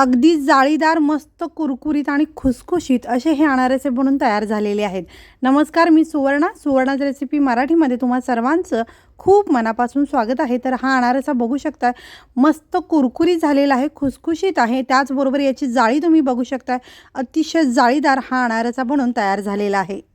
अगदी जाळीदार मस्त कुरकुरीत आणि खुसखुशीत असे हे अनारसे बनून तयार झालेले आहेत. नमस्कार मी सुवर्णा. सुवर्णाच रेसिपी मराठीमध्ये तुम्हा सर्वांचं खूप मनापासून स्वागत आहे. तर हा अनारसा बघू शकता मस्त कुरकुरीत झालेला आहे खुसखुशीत आहे. त्याचबरोबर याची जाळी तुम्ही बघू शकता. अतिशय जाळीदार हा अनारसा बनून तयार झालेला आहे.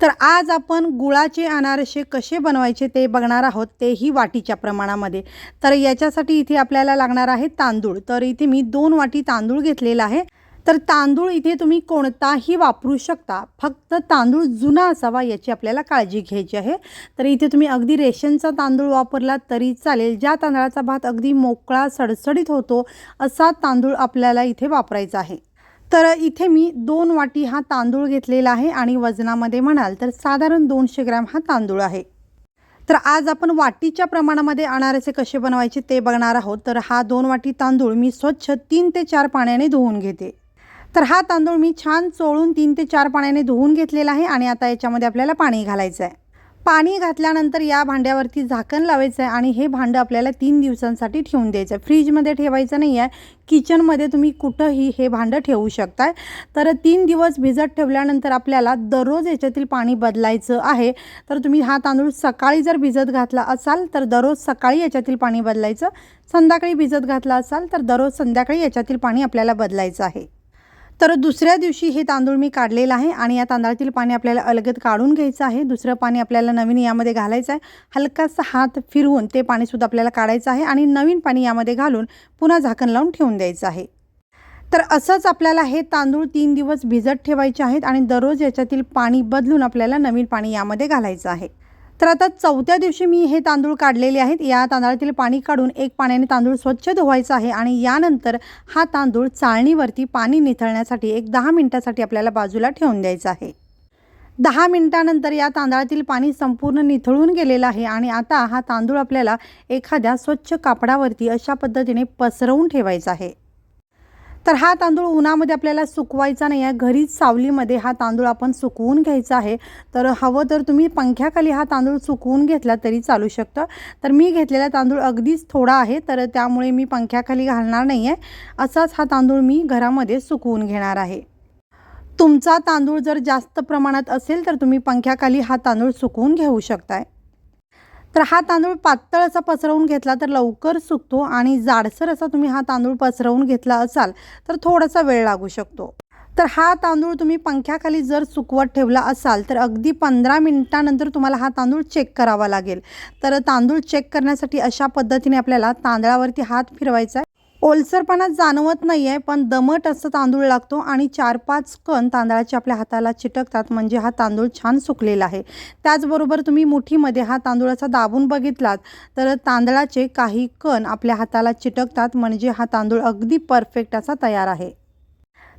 तर आज आपण गुळाचे अनारसे कसे बनवायचे ते बघणार आहोत तेही वाटीच्या प्रमाणामध्ये. तर याच्यासाठी इथे आपल्याला लागणार आहे तांदूळ. तर इथे मी दोन वाटी तांदूळ घेतलेला आहे. तर तांदूळ इथे तुम्ही कोणताही वापरू शकता. फक्त तांदूळ जुना असावा याची आपल्याला काळजी घ्यायची आहे. तर इथे तुम्ही अगदी रेशनचा तांदूळ वापरला तरी चालेल. ज्या तांदळाचा भात अगदी मोकळा सडसडीत होतो असा तांदूळ आपल्याला इथे वापरायचा आहे. तर इथे मी दोन वाटी हा तांदूळ घेतलेला आहे आणि वजनामध्ये म्हणाल तर साधारण दोनशे ग्रॅम हा तांदूळ आहे. तर आज आपण वाटीच्या प्रमाणामध्ये अनारसे कसे बनवायचे ते बघणार आहोत. तर हा दोन वाटी तांदूळ मी स्वच्छ तीन ते चार पाण्याने धुवून घेते. तर हा तांदूळ मी छान चोळून तीन ते चार पाण्याने धुवून घेतलेला आहे आणि आता याच्यामध्ये आपल्याला पाणी घालायचं आहे पाणी घातल्यानंतर या भांड्यावरती झाकण लावायचं आहे आणि हे भांडं आपल्याला तीन दिवसांसाठी ठेवून द्यायचं आहे. फ्रीजमध्ये ठेवायचं नाही आहे. किचनमध्ये तुम्ही कुठंही हे भांडं ठेवू शकताय. तर तीन दिवस भिजत ठेवल्यानंतर आपल्याला दररोज याच्यातील पाणी बदलायचं आहे. तर तुम्ही हा तांदूळ सकाळी जर भिजत घातला असाल तर दररोज सकाळी याच्यातील पाणी बदलायचं. संध्याकाळी भिजत घातला असाल तर दररोज संध्याकाळी याच्यातील पाणी आपल्याला बदलायचं आहे. तर दुसऱ्या दिवशी हे तांदूळ मी काढलेलं आहे आणि या तांदळातील पाणी आपल्याला अलगद काढून घ्यायचं आहे. दुसरं पाणी आपल्याला नवीन यामध्ये घालायचं आहे. हलकासा हात फिरवून ते पाणीसुद्धा आपल्याला काढायचं आहे आणि नवीन पाणी यामध्ये घालून पुन्हा झाकण लावून ठेवून द्यायचं आहे. तर असंच आपल्याला हे तांदूळ तीन दिवस भिजत ठेवायचे आहेत आणि दररोज याच्यातील पाणी बदलून आपल्याला नवीन पाणी यामध्ये घालायचं आहे. तर आता चौथ्या दिवशी मी हे तांदूळ काढलेले आहेत. या तांदळातील पाणी काढून एक पाण्याने तांदूळ स्वच्छ धुवायचा आहे आणि यानंतर हा तांदूळ चाळणीवरती पाणी निथळण्यासाठी एक दहा मिनटासाठी आपल्याला बाजूला ठेवून द्यायचा आहे. दहा मिनटानंतर या तांदळातील पाणी संपूर्ण निथळून गेलेलं आहे आणि आता हा तांदूळ आपल्याला एखाद्या स्वच्छ कापडावरती अशा पद्धतीने पसरवून ठेवायचा आहे. तर हा तांदूळ उन्हामध्ये आपल्याला सुकवायचा नाही आहे. घरीच सावलीमध्ये हा तांदूळ आपण सुकवून घ्यायचा आहे. तर हवं तर तुम्ही पंख्याखाली हा तांदूळ सुकवून घेतला तरी चालू शकतं. तर मी घेतलेला तांदूळ अगदीच थोडा आहे. तर त्यामुळे मी पंख्याखाली घालणार नाही आहे. असाच हा तांदूळ मी घरामध्ये सुकवून घेणार आहे. तुमचा तांदूळ जर जास्त प्रमाणात असेल तर तुम्ही पंख्याखाली हा तांदूळ सुकवून घेऊ शकताय. तर हा तांदूळ पातळ असा पसरवून घेतला तर लवकर सुकतो आणि जाडसर असा तुम्ही हा तांदूळ पसरवून घेतला असाल तर थोडासा वेळ लागू शकतो. तर हा तांदूळ तुम्ही पंख्याखाली जर सुकवत ठेवला असाल तर अगदी पंधरा मिनटानंतर तुम्हाला हा तांदूळ चेक करावा लागेल. तर तांदूळ चेक करण्यासाठी अशा पद्धतीने आपल्याला तांदळावरती हात फिरवायचा आहे. ओलसरपणा जाणवत नाही आहे पण दमट असं तांदूळ लागतो आणि चार पाच कण तांदळाचे आपल्या हाताला चिटकतात म्हणजे हा तांदूळ छान सुकलेला आहे. त्याचबरोबर तुम्ही मुठीमध्ये हा तांदूळाचा दाबून बघितलात तर तांदळाचे काही कण आपल्या हाताला चिटकतात म्हणजे हा तांदूळ अगदी परफेक्ट असा तयार आहे.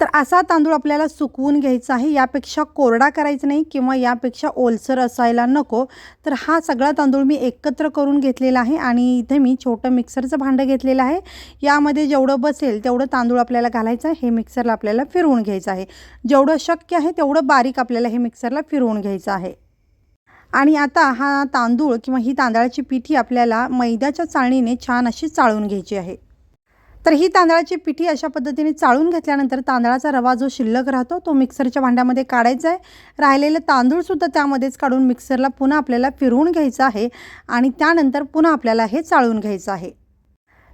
तर असा तांदूळ आपल्याला सुकवून घ्यायचा आहे यापेक्षा कोरडा करायचा नाही किंवा यापेक्षा ओलसर असायला नको. तर हा सगळा तांदूळ मी एकत्र करून घेतलेला आहे आणि इथे मी छोटं मिक्सरचं भांडं घेतलेलं आहे. यामध्ये जेवढं बसेल तेवढं तांदूळ आपल्याला घालायचं आहे हे मिक्सरला आपल्याला फिरवून घ्यायचं आहे. जेवढं शक्य आहे तेवढं बारीक आपल्याला हे मिक्सरला फिरवून घ्यायचं आहे. आणि आता हा तांदूळ किंवा ही तांदळाची पिठी आपल्याला मैद्याच्या चाळणीने छान अशी चाळून घ्यायची आहे. तर ही तांदळाची पिठी अशा पद्धतीने चाळून घेतल्यानंतर तांदळाचा रवा जो शिल्लक राहतो तो मिक्सरच्या भांड्यामध्ये काढायचा आहे. राहिलेलं तांदूळसुद्धा त्यामध्येच काढून मिक्सरला पुन्हा आपल्याला फिरवून घ्यायचं आहे आणि त्यानंतर पुन्हा आपल्याला हे चाळून घ्यायचं आहे.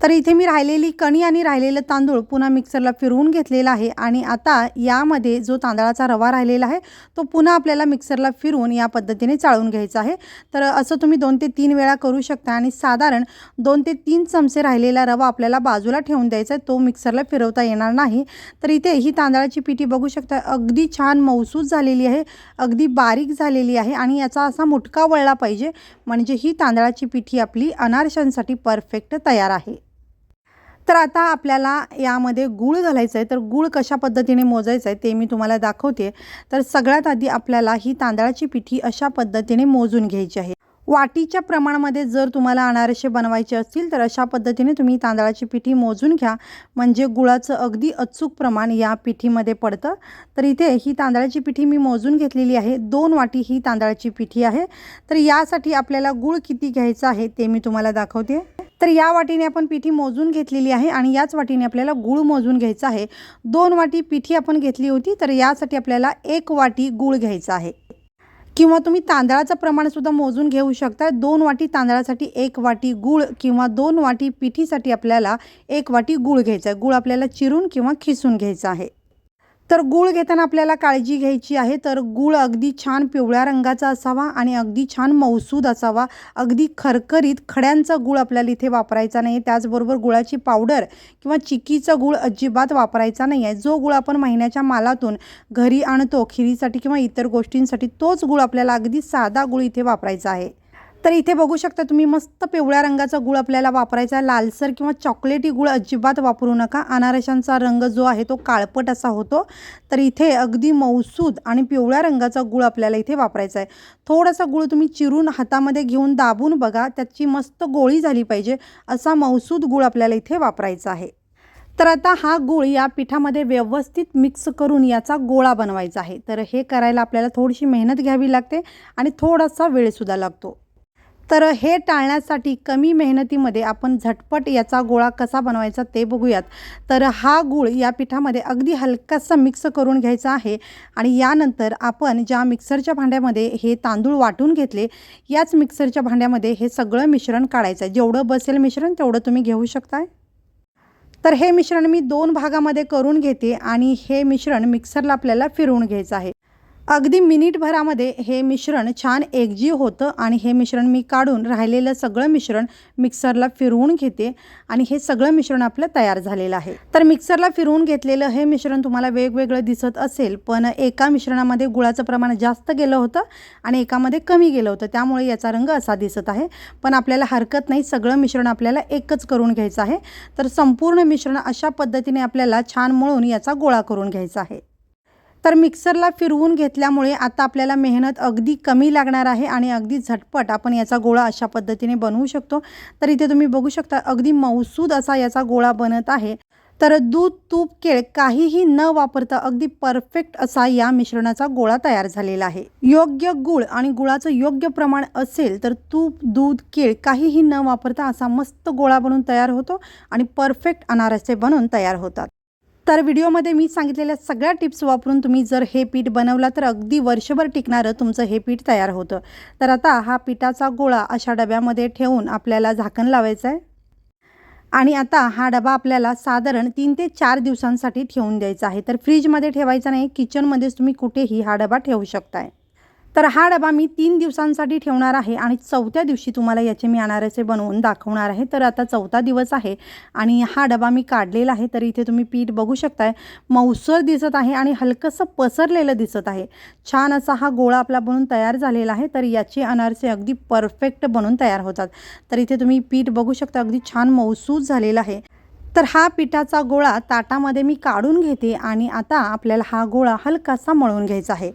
तर इथे मी राहिलेली कणी आणि राहिलेलं तांदूळ पुन्हा मिक्सरला फिरवून घेतलेला आहे आणि आता यामध्ये जो तांदळाचा रवा राहिलेला आहे तो पुन्हा आपल्याला मिक्सरला फिरवून या पद्धतीने चाळून घ्यायचा आहे. तर असं तुम्ही दोन ते तीन वेळा करू शकता आणि साधारण दोन ते तीन चमचे राहिलेला रवा आपल्याला बाजूला ठेवून द्यायचा आहे तो मिक्सरला फिरवता येणार नाही. तर इथे ही तांदळाची पिठी बघू शकता अगदी छान मौसूस झालेली आहे अगदी बारीक झालेली आहे आणि याचा असा मुटका वळला पाहिजे म्हणजे ही तांदळाची पिठी आपली अनारशांसाठी परफेक्ट तयार आहे. तर आता आपल्याला यामध्ये गूळ घालायचं आहे तर गूळ कशा पद्धतीने मोजायचं आहे ते मी तुम्हाला दाखवते तर सगळ्यात आधी आपल्याला ही तांदळाची पिठी अशा पद्धतीने मोजून घ्यायची आहे. वाटीच्या प्रमाणामध्ये जर तुम्हाला अनारसे बनवायचे असतील तर अशा पद्धतीने तुम्ही तांदळाची पिठी मोजून घ्या. म्हणजे गुळाचं अगदी अचूक प्रमाण या पिठीमध्ये पडतं. तर इथे ही तांदळाची पिठी मी मोजून घेतलेली आहे. दोन वाटी ही तांदळाची पिठी आहे. तर यासाठी आपल्याला गुळ किती घ्यायचा आहे ते मी तुम्हाला दाखवते. तर या वाटीने आपण पिठी मोजून घेतलेली आहे आणि याच वाटीने आपल्याला गूळ मोजून घ्यायचा आहे. दोन वाटी पिठी आपण घेतली होती तर यासाठी आपल्याला एक वाटी गूळ घ्यायचा आहे. किंवा तुम्ही तांदळाचं प्रमाणसुद्धा मोजून घेऊ शकता दोन वाटी तांदळासाठी एक वाटी गूळ किंवा दोन वाटी पिठीसाठी आपल्याला एक वाटी गूळ घ्यायचा आहे. गूळ आपल्याला चिरून किंवा खिसून घ्यायचा आहे. तर गूळ घेताना आपल्याला काळजी घ्यायची आहे. तर गूळ अगदी छान पिवळ्या रंगाचा असावा आणि अगदी छान मौसूद असावा. अगदी खरखरीत खड्यांचा गूळ आपल्याला इथे वापरायचा नाही त्याचबरोबर गुळाची पावडर किंवा चिकीचा गूळ अजिबात वापरायचा नाही आहे जो गूळ आपण महिन्याच्या मालातून घरी आणतो खिरीसाठी किंवा इतर गोष्टींसाठी तोच गूळ आपल्याला अगदी साधा गूळ इथे वापरायचा आहे. तर इथे बघू शकता तुम्ही मस्त पिवळ्या रंगाचा गूळ आपल्याला वापरायचा आहे. लालसर किंवा चॉकलेटी गूळ अजिबात वापरू नका. अनारशांचा रंग जो आहे तो काळपट असा होतो. तर इथे अगदी मौसूद आणि पिवळ्या रंगाचा गूळ आपल्याला इथे वापरायचा आहे. थोडासा गूळ तुम्ही चिरून हातामध्ये घेऊन दाबून बघा. त्याची मस्त गोळी झाली पाहिजे असा मौसूद गूळ आपल्याला इथे वापरायचा आहे. तर आता हा गूळ या पिठामध्ये व्यवस्थित मिक्स करून याचा गोळा बनवायचा आहे. तर हे करायला आपल्याला थोडीशी मेहनत घ्यावी लागते आणि थोडासा वेळसुद्धा लागतो. तर हे टाळण्यासाठी कमी मेहनतीमध्ये आपण झटपट याचा गोळा कसा बनवायचा ते बघूयात. तर हा गूळ या पिठामध्ये अगदी हलकासा मिक्स करून घ्यायचा आहे आणि यानंतर आपण ज्या मिक्सरच्या भांड्यामध्ये हे तांदूळ वाटून घेतले याच मिक्सरच्या भांड्यामध्ये हे सगळं मिश्रण काढायचं आहे. जेवढं बसेल मिश्रण तेवढं तुम्ही घेऊ शकताय. तर हे मिश्रण मी दोन भागामध्ये करून घेते आणि हे मिश्रण मिक्सरला आपल्याला फिरवून घ्यायचं आहे. अगदी मिनिटभरामध्ये हे मिश्रण छान एकजीव होतं आणि हे मिश्रण मी काढून राहिलेलं सगळं मिश्रण मिक्सरला फिरवून घेते आणि हे सगळं मिश्रण आपलं तयार झालेलं आहे. तर मिक्सरला फिरवून घेतलेलं हे मिश्रण तुम्हाला वेगवेगळं दिसत असेल पण एका मिश्रणामध्ये गुळाचं प्रमाण जास्त गेलं होतं आणि एकामध्ये कमी गेलं होतं. त्यामुळे याचा रंग असा दिसत आहे. पण आपल्याला हरकत नाही सगळं मिश्रण आपल्याला एकच करून घ्यायचं आहे. तर संपूर्ण मिश्रण अशा पद्धतीने आपल्याला छान मळून याचा गोळा करून घ्यायचा आहे. तर मिक्सरला फिरवून घेतल्यामुळे आता आपल्याला मेहनत अगदी कमी लागणार आहे आणि अगदी झटपट आपण याचा गोळा अशा पद्धतीने बनवू शकतो. तर इथे तुम्ही बघू शकता अगदी मौसूद असा याचा गोळा बनत आहे. तर दूध तूप केळ काहीही न वापरता अगदी परफेक्ट असा या मिश्रणाचा गोळा तयार झालेला आहे. योग्य गुळ आणि गुळाचं योग्य प्रमाण असेल तर तूप दूध केळ काहीही न वापरता असा मस्त गोळा बनून तयार होतो आणि परफेक्ट अनारसे बनून तयार होतात. तर व्हिडिओमध्ये मी सांगितलेल्या सगळ्या टिप्स वापरून तुम्ही जर हे पीठ बनवला तर अगदी वर्षभर टिकणारं तुमचं हे पीठ तयार होतं. तर आता हा पिठाचा गोळा अशा डब्यामध्ये ठेवून आपल्याला झाकण लावायचं आहे. आणि आता हा डबा आपल्याला साधारण तीन ते चार दिवसांसाठी ठेवून द्यायचा आहे. तर फ्रीजमध्ये ठेवायचा नाही किचनमध्येच तुम्ही कुठेही हा डबा ठेवू शकताय. तर हा डबा मी तीन दिवसांसाठी ठेवणार आहे आणि चौथ्या दिवशी तुम्हाला याचे मी अनारसे बनवून दाखवणार आहे. तर आता चौथा दिवस आहे आणि हा डबा मी काढलेला आहे. तर इथे तुम्ही पीठ बघू शकताय मौसर दिसत आहे आणि हलकंसं पसरलेलं दिसत आहे. छान असा हा गोळा आपला बनून तयार झालेला आहे. तर याचे अनारसे अगदी परफेक्ट बनून तयार होतात. तर इथे तुम्ही पीठ बघू शकता अगदी छान मौसूद झालेला आहे. तर हा पिठाचा गोळा ताटामध्ये मी काढून घेते आणि आता आपल्याला हा गोळा हलकासा मळून घ्यायचा आहे.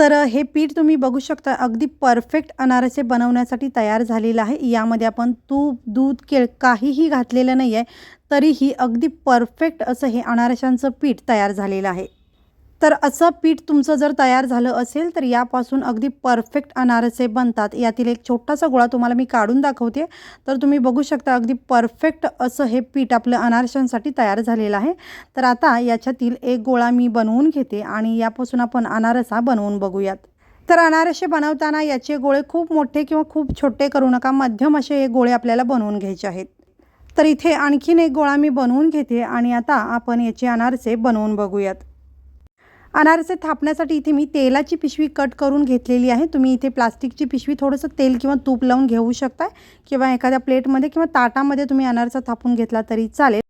तर हे पीठ तुम्ही बघू शकता अगदी परफेक्ट अनारसे बनवण्यासाठी तयार झालेलं आहे. यामध्ये आपण तूप दूध केळ काहीही घातलेलं नाही आहे तरीही अगदी परफेक्ट असं हे अनारशांचं पीठ तयार झालेलं आहे. तर असं पीठ तुमचं जर तयार झालं असेल तर यापासून अगदी परफेक्ट अनारसे बनतात. यातील एक छोटासा गोळा तुम्हाला मी काढून दाखवते. तर तुम्ही बघू शकता अगदी परफेक्ट असं हे पीठ आपलं अनारशांसाठी तयार झालेलं आहे. तर आता याच्यातील एक गोळा मी बनवून घेते आणि यापासून आपण अनारसा बनवून बघूयात. तर अनारसे बनवताना याचे गोळे खूप मोठे किंवा खूप छोटे करू नका. मध्यम असे हे गोळे आपल्याला बनवून घ्यायचे आहेत. तर इथे आणखीन एक गोळा मी बनवून घेते आणि आता आपण याचे अनारसे बनवून बघूयात. अनारसे थापण्यासाठी इथे मी तेलाची पिशवी कट करून घेतलेली आहे. तुम्ही इथे प्लास्टिकची पिशवी थोडंसं तेल किंवा तूप लावून घेऊ शकता किंवा एखाद्या प्लेटमध्ये किंवा ताटामध्ये तुम्ही अनारसा थापून घेतला तरी चालेल.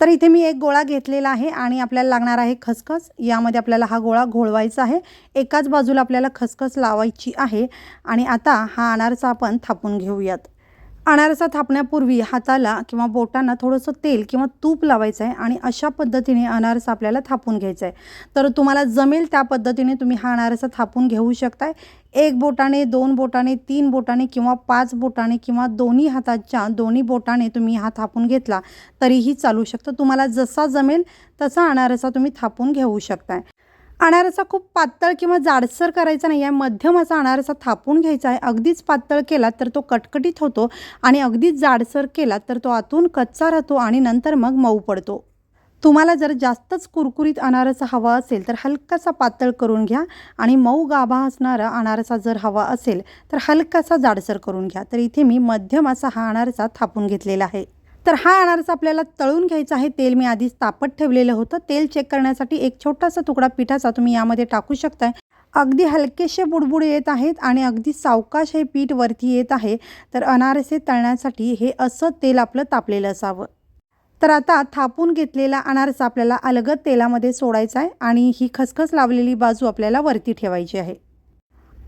तर इथे मी एक गोळा घेतलेला आहे आणि आपल्याला लागणार आहे खसखस. यामध्ये आपल्याला हा गोळा घोळवायचा आहे. एकाच बाजूला आपल्याला खसखस लावायची आहे आणि आता हा अनारसा आपण थापून घेऊयात. अनारसा थापण्यापूर्वी हाताला किंवा बोटांना थोडंसं तेल किंवा तूप लावायचं आहे आणि अशा पद्धतीने अनारसा आपल्याला थापून घ्यायचा आहे तर तुम्हाला जमेल त्या पद्धतीने तुम्ही हा अनारसा थापून घेऊ शकताय. एक बोटाने दोन बोटाने तीन बोटाने किंवा पाच बोटाने किंवा दोन्ही हाताच्या दोन्ही बोटाने तुम्ही हा थापून घेतला तरीही चालू शकतं. तुम्हाला जसा जमेल तसा अनारसा तुम्ही थापून घेऊ शकताय. अनारसा खूप पातळ किंवा जाडसर करायचा नाही आहे मध्यम असा अनारसा थापून घ्यायचा आहे. अगदीच पातळ केला तर तो कटकटीत होतो आणि अगदीच जाडसर केला तर तो आतून कच्चा राहतो आणि नंतर मग मऊ पडतो. तुम्हाला जर जास्तच कुरकुरीत अनारसा हवा असेल तर हलकासा पातळ करून घ्या आणि मऊ गाभा असणारा अनारसा जर हवा असेल तर हलकासा जाडसर करून घ्या. तर इथे मी मध्यम असा हा अनारसा थापून घेतलेला आहे. तर हा अनारस आपल्याला तळून घ्यायचा आहे. तेल मी आधीच तापत ठेवलेलं होतं. तेल चेक करण्यासाठी एक छोटासा तुकडा पिठाचा तुम्ही यामध्ये टाकू शकताय. अगदी हलकेसे बुडबुड येत आहेत आणि अगदी सावकाश हे पीठ वरती येत आहे. तर अनारसे तळण्यासाठी हे असं तेल आपलं तापलेलं असावं. तर आता थापून घेतलेला अनारस आपल्याला अलगद तेलामध्ये सोडायचा आहे आणि ही खसखस लावलेली बाजू आपल्याला वरती ठेवायची आहे.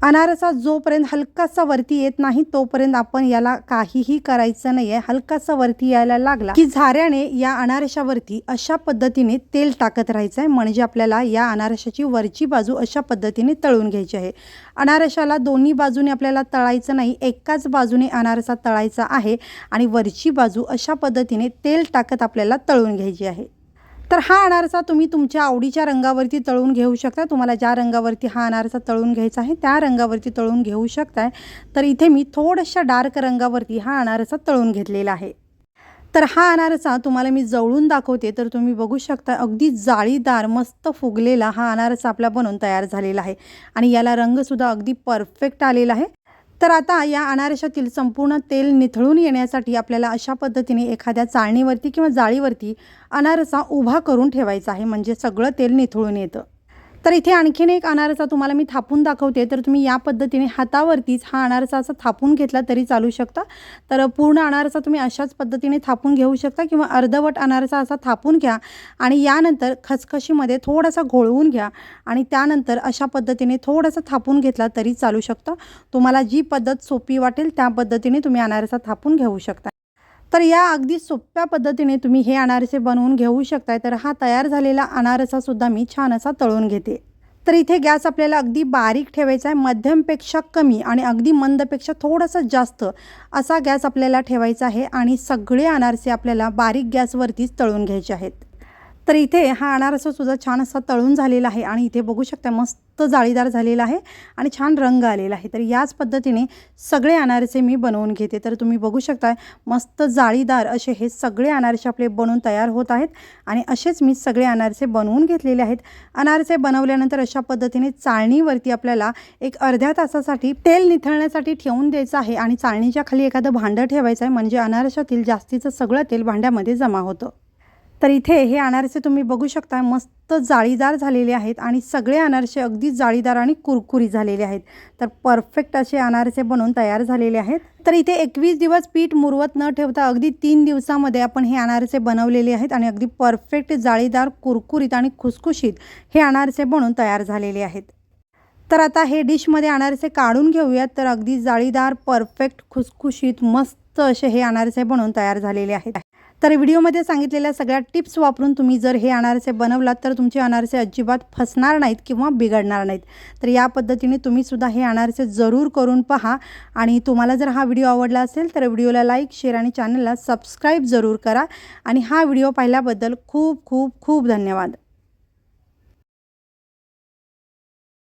अनारसा जोपर्यंत हलकासा वरती येत नाही तोपर्यंत आपण याला काहीही करायचं नाही आहे हलकासा वरती यायला लागला की झाऱ्याने या अनारशावरती अशा पद्धतीने तेल टाकत राहायचं आहे म्हणजे आपल्याला या अनारशाची वरची बाजू अशा पद्धतीने तळून घ्यायची आहे. अनारशाला दोन्ही बाजूने आपल्याला तळायचं नाही एकाच बाजूने अनारसा तळायचा आहे आणि वरची बाजू अशा पद्धतीने तेल टाकत आपल्याला तळून घ्यायची आहे. तर हा अनारसा तुम्ही तुमच्या आवडीच्या रंगावरती तळून घेऊ शकता. तुम्हाला ज्या रंगावरती हा अनारसा तळून घ्यायचा आहे त्या रंगावरती तळून घेऊ शकताय. तर इथे मी थोड्याशा डार्क रंगावरती हा अनारसा तळून घेतलेला आहे. तर हा अनारसा तुम्हाला मी जवळून दाखवते. तर तुम्ही बघू शकता अगदी जाळीदार मस्त फुगलेला हा अनारसा आपला बनवून तयार झालेला आहे. आणि याला रंगसुद्धा अगदी परफेक्ट आलेला आहे. तर आता या अनारशातील संपूर्ण तेल निथळून येण्यासाठी आपल्याला अशा पद्धतीने एखाद्या चाळणीवरती किंवा जाळीवरती अनारसा उभा करून ठेवायचा आहे. म्हणजे सगळं तेल निथळून येतं. तर इथे आणखीन एक अनारसा तुम्हाला मी थापून दाखवते. तर तुम्ही या पद्धतीने हातावरतीच हा अनारसा असा थापून घेतला तरी चालू शकता. तर पूर्ण अनारसा तुम्ही अशाच पद्धतीने थापून घेऊ शकता किंवा अर्धवट अनारसा असा थापून घ्या आणि यानंतर खसखशीमध्ये थोडासा घोळवून घ्या आणि त्यानंतर अशा पद्धतीने थोडासा थापून घेतला तरी चालू शकतं. तुम्हाला जी पद्धत सोपी वाटेल त्या पद्धतीने तुम्ही अनारसा थापून घेऊ शकता. तर या अगदी सोप्या पद्धतीने तुम्ही हे अनारसे बनवून घेऊ शकताय. तर हा तयार झालेला अनारसासुद्धा मी छान असा तळून घेते. तर इथे गॅस आपल्याला अगदी बारीक ठेवायचा आहे मध्यमपेक्षा कमी आणि अगदी मंदपेक्षा थोडासा जास्त असा गॅस आपल्याला ठेवायचा आहे आणि सगळे अनारसे आपल्याला बारीक गॅसवरतीच तळून घ्यायचे आहेत. तर इथे हा अनारसासुद्धा छान असा तळून झालेला आहे आणि इथे बघू शकता मस्त जाळीदार झालेला आहे आणि छान रंग आलेला आहे. तर याच पद्धतीने सगळे अनारसे मी बनवून घेते. तर तुम्ही बघू शकता मस्त जाळीदार असे हे सगळे अनारसे आपले बनवून तयार होत आहेत आणि असेच मी सगळे अनारसे बनवून घेतलेले आहेत. अनारसे बनवल्यानंतर अशा पद्धतीने चाळणीवरती आपल्याला एक अर्ध्या तासासाठी तेल निथळण्यासाठी ठेवून द्यायचं आहे आणि चाळणीच्या खाली एखादं भांडं ठेवायचं आहे. म्हणजे अनारशातील जास्तीचं सगळं तेल भांड्यामध्ये जमा होतं. तर इथे हे अनारसे तुम्ही बघू शकता मस्त जाळीदार झालेले आहेत आणि सगळे अनारसे अगदी जाळीदार आणि कुरकुरी झालेले आहेत. तर परफेक्ट असे अनारसे बनवून तयार झालेले आहेत. तर इथे एकवीस दिवस पीठ मुरवत न ठेवता अगदी तीन दिवसामध्ये आपण हे अनारसे बनवलेले आहेत आणि अगदी परफेक्ट जाळीदार कुरकुरीत आणि खुसखुशीत हे अनारसे बनवून तयार झालेले आहेत. तर आता हे डिशमध्ये अनारसे काढून घेऊयात. तर अगदी जाळीदार परफेक्ट खुसखुशीत मस्त असे हे अनारसे बनवून तयार झालेले आहेत. तर व्हिडिओमध्ये सांगितलेल्या सगळ्या टिप्स वापरून तुम्ही जर हे अनारसे बनवलात तर तुमचे अनारसे अजिबात फसणार नाहीत किंवा बिघडणार नाहीत. तर या पद्धतीने तुम्हीसुद्धा हे अनारसे जरूर करून पहा. आणि तुम्हाला जर हा व्हिडिओ आवडला असेल तर व्हिडिओला लाईक शेअर आणि चॅनलला सबस्क्राईब जरूर करा. आणि हा व्हिडिओ पाहिल्याबद्दल खूप खूप खूप धन्यवाद.